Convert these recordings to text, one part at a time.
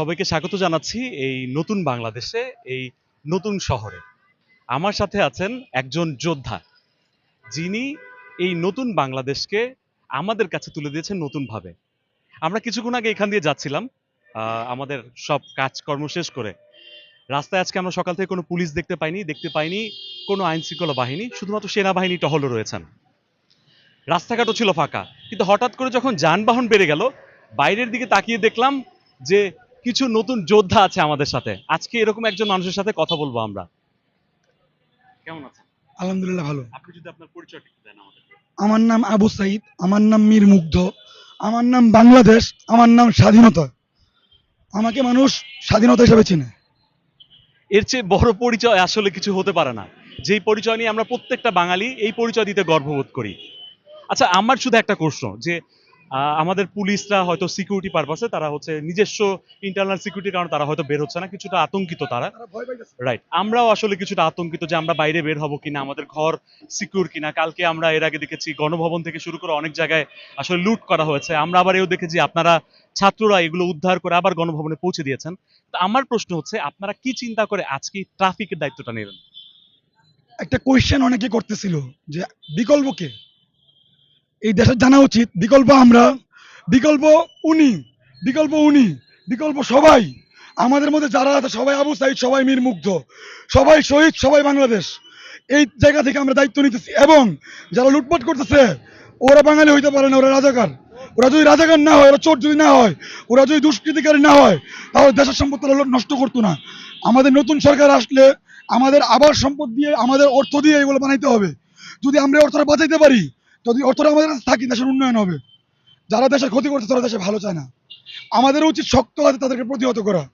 সবাইকে স্বাগত জানাচ্ছি এই নতুন বাংলাদেশে, এই নতুন শহরে। আমার সাথে আছেন একজন যোদ্ধা, যিনি এই নতুন বাংলাদেশকে আমাদের কাছে তুলে দিয়েছেন নতুনভাবে। আমরা কিছুক্ষণ আগে এখান দিয়ে যাচ্ছিলাম আমাদের সব কাজকর্ম শেষ করে। রাস্তায় আজকে আমরা সকাল থেকে কোনো পুলিশ দেখতে পাইনি দেখতে পাইনি কোনো আইন শৃঙ্খলা বাহিনী, শুধুমাত্র সেনাবাহিনী টহলও রয়েছেন। রাস্তাঘাটও ছিল ফাঁকা, কিন্তু হঠাৎ করে যখন যানবাহন বেড়ে গেল, বাইরের দিকে তাকিয়ে দেখলাম যে কিছু নতুন যোদ্ধা আছে আমাদের সাথে। আজকে এরকম একজন মানুষের সাথে কথা বলব আমরা। কেমন আছেন? আলহামদুলিল্লাহ ভালো। আপনি যদি আপনার পরিচয়টা একটু দেন আমাদেরকে আমার নাম আবু সাইদ আমার নাম মীর মুগ্ধ আমার নাম বাংলাদেশ আমার নাম স্বাধীনতা। আমাকে মানুষ স্বাধীনতা হিসেবে চিনে। এর চেয়ে বড় পরিচয় আসলে কিছু হতে পারে না। যেই পরিচয় নিয়ে আমরা প্রত্যেকটা বাঙালি এই পরিচয় দিতে গর্ববোধ করি। আচ্ছা আমার শুধু একটা প্রশ্ন যে আমাদের পুলিশরা হয়তো সিকিউরিটি পারপাসে তারা হচ্ছে নিজস্ব ইন্টারনাল সিকিউরিটির কারণে তারা হয়তো বের হচ্ছে না কিছুটা আতঙ্কিত তারা। রাইট আমরাও আসলে কিছুটা আতঙ্কিত যে আমরা বাইরে বের হব কিনা আমাদের ঘর সিকিউর কিনা। কালকে আমরা এর আগে দেখেছি গণভবন থেকে শুরু করে অনেক জায়গায় আসলে লুট করা হয়েছে। আমরা আবার এও দেখেছি আপনারা ছাত্ররা এগুলো উদ্ধার করে আবার গণভবনে পৌঁছে দিয়েছেন। তো আমার প্রশ্ন হচ্ছে আপনারা কি চিন্তা করে আজকে ট্রাফিকের দায়িত্বটা নিলেন? একটা কোয়েশ্চেন অনেকে করতেছিল যে বিকল্প কে? এই দেশের জানা উচিত, বিকল্প আমরা, বিকল্প উনি বিকল্প উনি, বিকল্প সবাই। আমাদের মধ্যে যারা আছে, সবাই আবু সাইদ, সবাই মীর মুগ্ধ, সবাই শহীদ, সবাই বাংলাদেশ। এই জায়গা থেকে আমরা দায়িত্ব নিতেছি এবং যারা লুটপাট করতেছে, ওরা বাঙালি হইতে পারে না, ওরা রাজাকার। ওরা যদি রাজাকার না হয়, ওরা চোর যদি না হয়, ওরা যদি দুষ্কৃতিকারী না হয়, তাহলে দেশের সম্পদ তারা নষ্ট করতো না। আমাদের নতুন সরকার আসলে আমাদের আবার সম্পদ দিয়ে, আমাদের অর্থ দিয়ে এগুলো বানাইতে হবে। যদি আমরা অর্থটা বাঁচাইতে পারি যদি অর্থটা আমাদের কাছে থাকি দেশের উন্নয়ন হবে। যারা দেশের ক্ষতি করছে তারা দেশে ভালো চায় না। আমাদের উচিত শক্ত হাতে তাদেরকে প্রতিহত করা।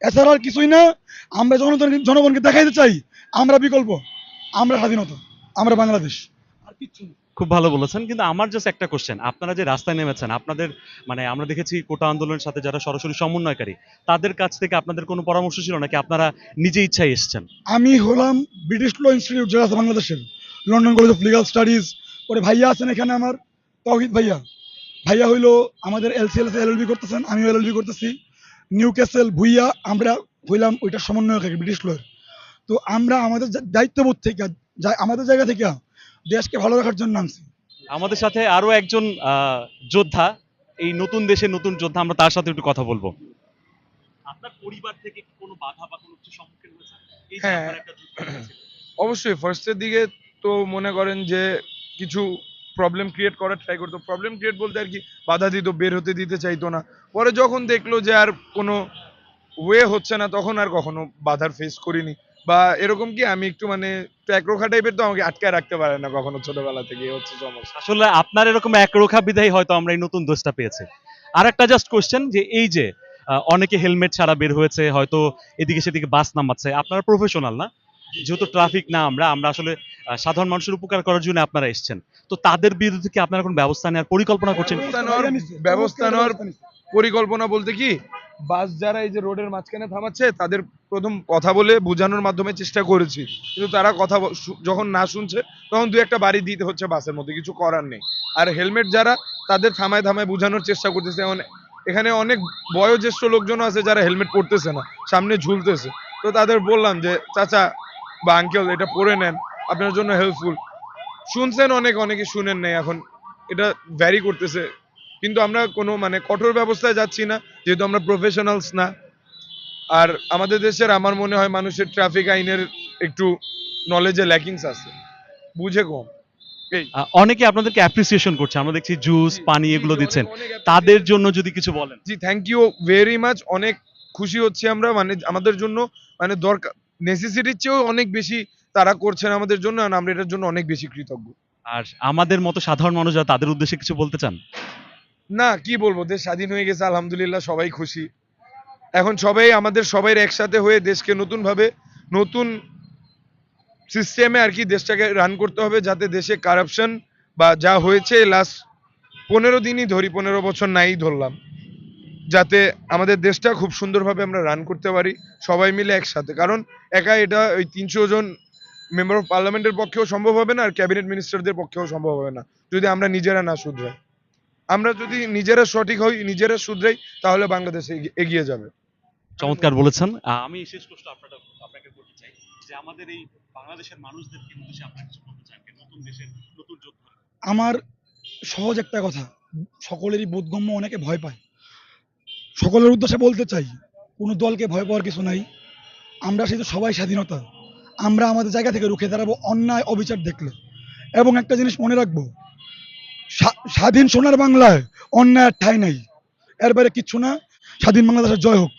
এছাড়া আর কিছুই না আমরা জনগণ জনগণকে দেখাইতে চাই আমরা বিকল্প। আমরা স্বাধীনতা আমরা বাংলাদেশ। আর কিচ্ছু না। খুব ভালো বলেছেন কিন্তু আমার জাস্ট একটা কোশ্চেন আপনারা যে রাস্তায় নেমেছেন আপনাদের মানে আমরা দেখেছি কোটা আন্দোলনের সাথে যারা সরাসরি সমন্বয়কারী তাদের কাছ থেকে আপনাদের কোনো পরামর্শ ছিল নাকি আপনারা নিজে ইচ্ছায় এসেছেন? আমি হলাম ব্রিটিশ ল ইনস্টিটিউট যেটা আছে বাংলাদেশের। London college of legal studies পরে ভাইয়া আছেন এখানে আমার। তৌহিদ ভাইয়া। ভাইয়া হইল আমাদের এলসিএল এলএলবি করতেছেন আমিও এলএলবি করতেছি। নিউ ক্যাসেল ভুইয়া আমরা হইলাম ওইটা সমন্বয়ক ব্রিটিশ লয়ের তো আমরা আমাদের দায়িত্ববোধ থেকে আমাদের জায়গা থেকে দেশকে ভালো রাখার জন্য নামছি। আমাদের সাথে আরও একজন আহ, যোদ্ধা এই নতুন দেশে নতুন যোদ্ধা আমরা তার সাথে একটু কথা বলব। আপনার পরিবার থেকে কি কোনো বাধা বা কোনো কিছু সম্মুখীন হয়েছে হ্যাঁ। অবশ্যই ফার্স্টের দিকে তো মনে করেন যে কিছু প্রবলেম ক্রিয়েট করার ট্রাই করতো। প্রবলেম ক্রিয়েট বলতে আর কি, বাধা দিত, বের হতে দিতে চাইতো না। পরে যখন দেখল যে আর কোনো ওয়ে হচ্ছে না, তখন আর কখনো বাধার ফেস করিনি। বা এরকম কি আমি একটু মানে একরোখা টাইপের তো আমাকে আটকায় রাখতে পারে না কখনো ছোটবেলা থেকে হচ্ছে সমস্যা। আসলে আপনার এরকম একরোখা বিধায় হয়তো আমরা এই নতুন দোষটা পেয়েছি। আর একটা জাস্ট কোশ্চেন যে এই যে অনেকে হেলমেট ছাড়া বের হয়েছে, হয়তো এদিকে সেদিকে বাস নামাচ্ছে, আপনারা প্রফেশনাল না? যেহেতু ট্রাফিক না আমরা আমরা আসলে সাধারণ মানুষের উপকার করার জন্য আপনারা এসেছেন। তো তাদের বিরুদ্ধে কি আপনারা কোনো ব্যবস্থা নেওয়ার পরিকল্পনা করছেন? ব্যবস্থা নেওয়ার পরিকল্পনা বলতে কি, বাস যারা এই যে রোডের মাঝখানে থামাচ্ছে, তাদের প্রথম কথা বলে বোঝানোর মাধ্যমে চেষ্টা করেছি। কিন্তু তারা কথা যখন না শুনছে, তখন দু একটা বাড়ি দিতে হচ্ছে বাসের মধ্যে, কিছু করার নেই। আর হেলমেট যারা, তাদের থামায় থামায় বোঝানোর চেষ্টা করতেছে। এমন, এখানে অনেক বয়োজ্যেষ্ঠ লোকজন আছে যারা হেলমেট পরতেছে না, সামনে ঝুলতেছে। তো তাদের বললাম যে, চাচা বা আঙ্কেল এটা পরে নেন। আপনার জন্য হেল্পফুল শুনছেন অনেক অনেকে শুনেন নাই এখন। এটা ভ্যারি করতেছে। কিন্তু আমরা কোনো মানে কঠোর ব্যবস্থায় যাচ্ছি না যেহেতু আমরা প্রফেশনালস না। আর আমাদের দেশের আমার মনে হয় মানুষের ট্রাফিক আইনের একটু নলেজে ল্যাকিংস আছে। বুঝে কম। অনেকে আপনাদেরকে অ্যাপ্রিসিয়েশন করছে। আমরা দেখছি জুস পানি এগুলো দিচ্ছেন। তাদের জন্য যদি কিছু বলেন। জি থ্যাংক ইউ ভেরি মাচ অনেক খুশি হচ্ছি আমরা। মানে আমাদের জন্য মানে দরকার নেসেসিটির চেয়েও অনেক বেশি তারা করছেন আমাদের জন্য আর আমরা এটার জন্য অনেক বেশি কৃতজ্ঞ। আর আমাদের মতো সাধারণ মানুষ যারা তাদের উদ্দেশ্যে কিছু বলতে চান? না কি বলব? দেশ স্বাধীন হয়ে গেছে আলহামদুলিল্লাহ সবাই খুশি। এখন সবাই আমাদের সবাই একসাথে হয়ে দেশকে নতুন ভাবে নতুন সিস্টেমে আর কি দেশটাকে রান করতে হবে যাতে দেশে কারাপশন বা যা হয়েছে লাস্ট পনেরো দিনই ধরি পনেরো বছর নাই ধরলাম। যাতে আমাদের দেশটা খুব সুন্দরভাবে আমরা রান করতে পারি সবাই মিলে একসাথে। কারণ একা এটা ওই তিনশো জন মেম্বার অফ পার্লামেন্টের পক্ষেও সম্ভব হবে না আর ক্যাবিনেট মিনিস্টারদের পক্ষেও সম্ভব হবে না যদি আমরা নিজেরা না শুধরাই। আমরা যদি নিজেরা সঠিক হই নিজেরা শুধরাই তাহলে বাংলাদেশ এগিয়ে যাবে। চমৎকার বলেছেন। আমি শেষ প্রশ্ন আপনাটা আপনাকে করতে চাই যে আমাদের এই বাংলাদেশের মানুষদেরকে উদ্দেশ্যে আপনার কিছু বলতে চান? কি নতুন দেশের নতুন যোদ্ধা? আমার সহজ একটা কথা সকলেরই বোধগম্য অনেকে ভয় পায়। সকলের উদ্দেশ্যে বলতে চাই, কোনো দলকে ভয় পাওয়ার কিছু নাই। আমরা সেই সবাই স্বাধীনতা। আমরা আমাদের জায়গা থেকে রুখে দাঁড়াবো অন্যায় অবিচার দেখলে। এবং একটা জিনিস মনে রাখব স্বাধীন সোনার বাংলায় অন্যায়ের ঠাঁই নাই। এর বাইরে কিচ্ছু না। স্বাধীন বাংলাদেশের জয় হোক।